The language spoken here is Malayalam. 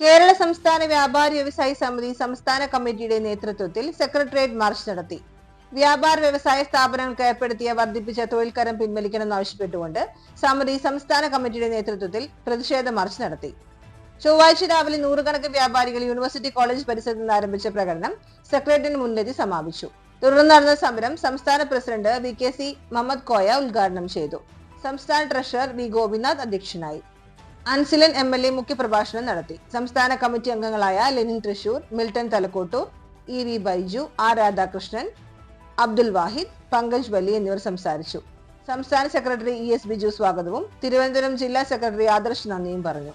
കേരള സംസ്ഥാന വ്യാപാര വ്യവസായ സമിതി സംസ്ഥാന കമ്മിറ്റിയുടെ നേതൃത്വത്തിൽ സെക്രട്ടേറിയറ്റ് മാർച്ച് നടത്തി. വ്യാപാര വ്യവസായ സ്ഥാപനങ്ങൾക്ക് ഏർപ്പെടുത്തിയ വർദ്ധിപ്പിച്ച തൊഴിൽക്കരം പിൻവലിക്കണമെന്നാവശ്യപ്പെട്ടുകൊണ്ട് സമിതി സംസ്ഥാന കമ്മിറ്റിയുടെ നേതൃത്വത്തിൽ പ്രതിഷേധ മാർച്ച് നടത്തി. ചൊവ്വാഴ്ച രാവിലെ നൂറുകണക്കിന് വ്യാപാരികൾ യൂണിവേഴ്സിറ്റി കോളേജ് പരിസരത്ത് നിന്ന് ആരംഭിച്ച പ്രകടനം സെക്രട്ടേറിയറ്റിന് മുന്നിലെത്തി സമാപിച്ചു. തുടർന്ന് നടന്ന സമരം സംസ്ഥാന president V K C Muhammad Koya ഉദ്ഘാടനം ചെയ്തു. സംസ്ഥാന ട്രഷറർ വി ഗോപിനാഥ് അധ്യക്ഷനായി. അൻസിലൻ എം എൽ എ മുഖ്യപ്രഭാഷണം നടത്തി. സംസ്ഥാന കമ്മിറ്റി അംഗങ്ങളായ Lenin Thrissur Milton Thalakkottur E V Baiju R Radhakrishnan Abdul Wahid Pankaj Bali എന്നിവർ സംസാരിച്ചു. സംസ്ഥാന സെക്രട്ടറി ഇ എസ് ബിജു സ്വാഗതവും തിരുവനന്തപുരം ജില്ലാ സെക്രട്ടറി ആദർശ് നന്ദിയും പറഞ്ഞു.